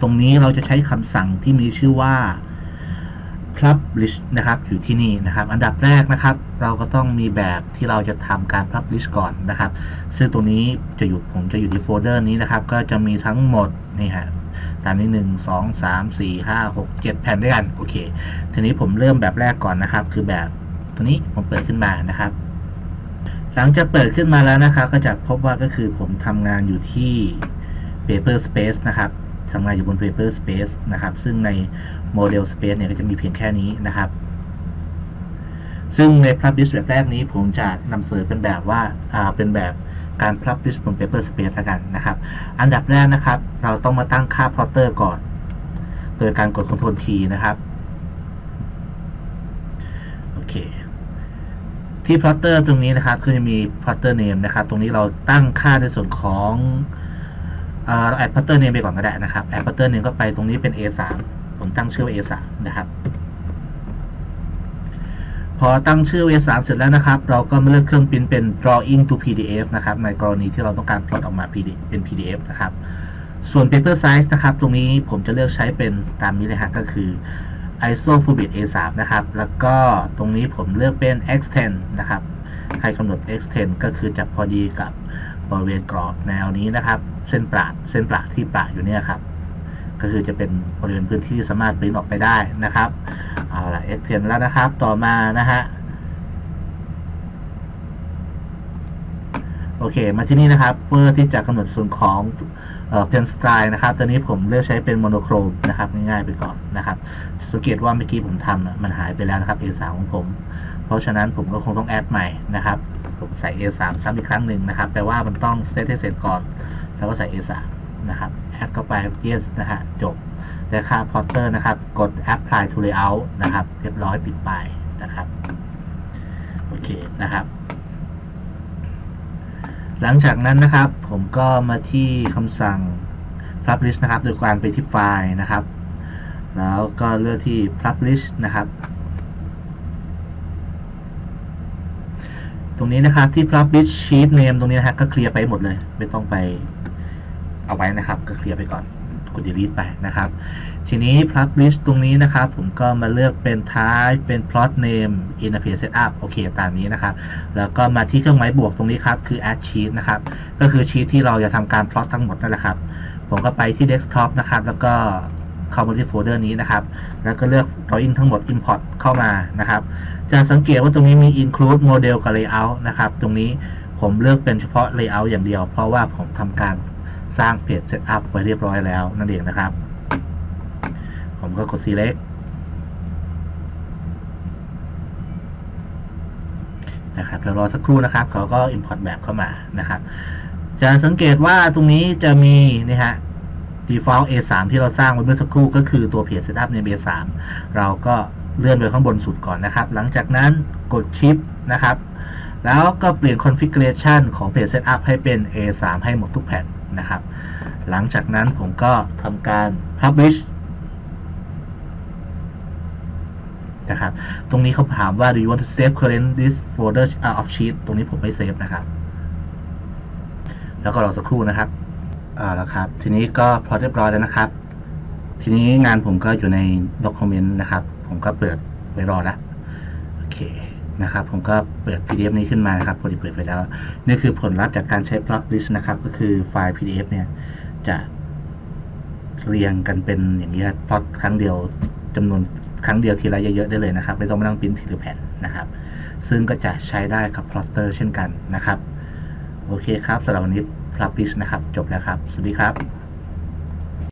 ตรงนี้เราจะใช้คำสั่งที่มีชื่อว่า publish นะครับ อยู่ที่นี่นะครับ อันดับแรกนะครับ เราก็ต้องมีแบบที่เราจะทำการ publish ก่อนนะครับ ซึ่งตรงนี้จะอยู่ผมจะอยู่ที่โฟลเดอร์นี้นะครับ ก็จะมีทั้งหมดนี่ฮะตามนี้หนึ่งสองสามสี่ห้าหกเจ็ดแผ่นด้วยกัน โอเค ทีนี้ผมเริ่มแบบแรกก่อนนะครับ คือแบบตัวนี้ผมเปิดขึ้นมานะครับ หลังจากเปิดขึ้นมาแล้วนะครับ ก็จะพบว่าก็คือผมทำงานอยู่ที่ paper space นะครับ ทำงานอยู่บน paper space นะครับ ซึ่งใน model space เนี่ยก็จะมีเพียงแค่นี้นะครับ ซึ่งใน publish แบบแรกนี้ผมจะนำเสนอเป็นแบบว่าอ่าเป็นแบบการ publish บน paper space แล้วกันนะครับ อันดับแรกนะครับ เราต้องมาตั้งค่า plotter ก่อน โดยการกด Ctrl P นะครับโอเคที่ plotter ตรงนี้นะครับก็จะมี plotter name นะครับ ตรงนี้เราตั้งค่าในส่วนของ เอ่อแอด plotter name ไปก่อนก็ได้นะครับแอด plotter name ก็ไปตรงนี้เป็น A3 ผมตั้งชื่อว่า A3 นะครับ พอตั้งชื่อ A3 เสร็จแล้วนะครับ เราก็มาเลือกเครื่องพิมพ์เป็น drawing to PDF นะครับ ในกรณีที่เราต้องการพลอตออกมาเป็น PDF นะครับ ส่วน paper size นะครับ ตรงนี้ผมจะเลือกใช้เป็นตามนี้เลยฮะก็คือ ISO full bit A3 นะครับ แล้วก็ตรงนี้ผมเลือกเป็น X10 นะครับให้กำหนด X10 ก็คือจะพอดีกับบริเวณกรอบแนวนี้นะครับ เส้นประเส้นประที่ประอยู่เนี่ยครับ ก็คือจะเป็นบริเวณพื้นที่สามารถปริ้นออกไปได้นะครับเอาละ X10 แล้วนะครับ ต่อมานะฮะโอเค มาที่นี่นะครับเพื่อที่จะกำหนดส่วนของเพนสไตล์นะครับตอนนี้ผมเลือกใช้เป็นโมโนโครมนะครับง่ายๆไปก่อนนะครับ สังเกตว่าเมื่อกี้ผมทำมันหายไปแล้วนะครับ A3 ของผม เพราะฉะนั้นผมก็คงต้องแอดใหม่นะครับ ผมใส่ A3 ซ้ำอีกครั้งหนึ่งนะครับ แปลว่ามันต้องเซตให้เสร็จก่อน แล้วก็ใส่ A3 นะครับแอดเข้าไป yes นะฮะจบและค่า plotter นะครับ กด apply to layout นะครับ เรียบร้อยปิดไปนะครับ โอเคนะครับ หลังจากนั้นนะครับ ผมก็มาที่คำสั่ง publish นะครับ โดยการไปที่ไฟล์นะครับ แล้วก็เลือกที่ publish นะครับตรงนี้นะครับที่ publish sheet name ตรงนี้นะฮะก็เคลียร์ไปหมดเลย ไม่ต้องไป เอาไว้นะครับ ก็เคลียร์ไปก่อนกด delete ไปนะครับ ทีนี้ publish ตรงนี้นะครับ ผมก็มาเลือกเป็น type เป็น plot name in a page setup โอเค ตามนี้นะครับ แล้วก็มาที่เครื่องหมายบวกตรงนี้ครับ คือ add sheet นะครับ ก็คือชีตที่เราจะทำการ plot ทั้งหมดนั่นแหละครับ ผมก็ไปที่ desktop นะครับ แล้วก็เข้ามาที่โฟลเดอร์นี้นะครับ แล้วก็เลือก drawing ทั้งหมด import เข้ามานะครับ จะสังเกตว่าตรงนี้มี include model กับ layout นะครับ ตรงนี้ผมเลือกเป็นเฉพาะ layout อย่างเดียว เพราะว่าผมทำการ สร้างเพจ setup ไว้เรียบร้อยแล้วนั่นเองนะครับ ผมก็กด select นะครับเดี๋ยวรอสักครู่นะครับเขาก็ import แบบเข้ามานะครับ จะสังเกตว่าตรงนี้จะมีนี่ฮะ default A3 ที่เราสร้างไว้เมื่อสักครู่ก็คือตัวเพจ setup ใน A3 เราก็เลื่อนไปข้างบนสุดก่อนนะครับ หลังจากนั้นกด shift นะครับ แล้วก็เปลี่ยน configuration ของ page setup ให้เป็น A3 ให้หมดทุกแผ่นนะครับ หลังจากนั้นผมก็ทำการ publish นะครับ ตรงนี้เขาถามว่า do you want to save current this folder of sheet ตรงนี้ผมไม่เซฟนะครับ แล้วก็รอสักครู่นะครับอ่าแล้วครับ ทีนี้ก็พอเรียบร้อยแล้วนะครับ ทีนี้งานผมก็อยู่ใน document นะครับ ผมก็เปิดไว้รอแล้วโอเค นะครับ ผมก็เปิด PDF นี้ขึ้นมานะครับพอดีเปิดไปแล้ว นี่คือผลลัพธ์จากการใช้ publish นะครับ ก็คือไฟล์ PDF เนี่ยจะเรียงกันเป็นอย่างนี้พอตครั้งเดียวจำนวนครั้งเดียวทีละเยอะๆได้เลยนะครับ ไม่ต้องมานั่งพิมพ์ทีละแผ่นนะครับ ซึ่งก็จะใช้ได้กับพลอตเตอร์เช่นกันนะครับ โอเคครับสำหรับวันนี้ publish นะครับ จบแล้วครับ สวัสดีครับ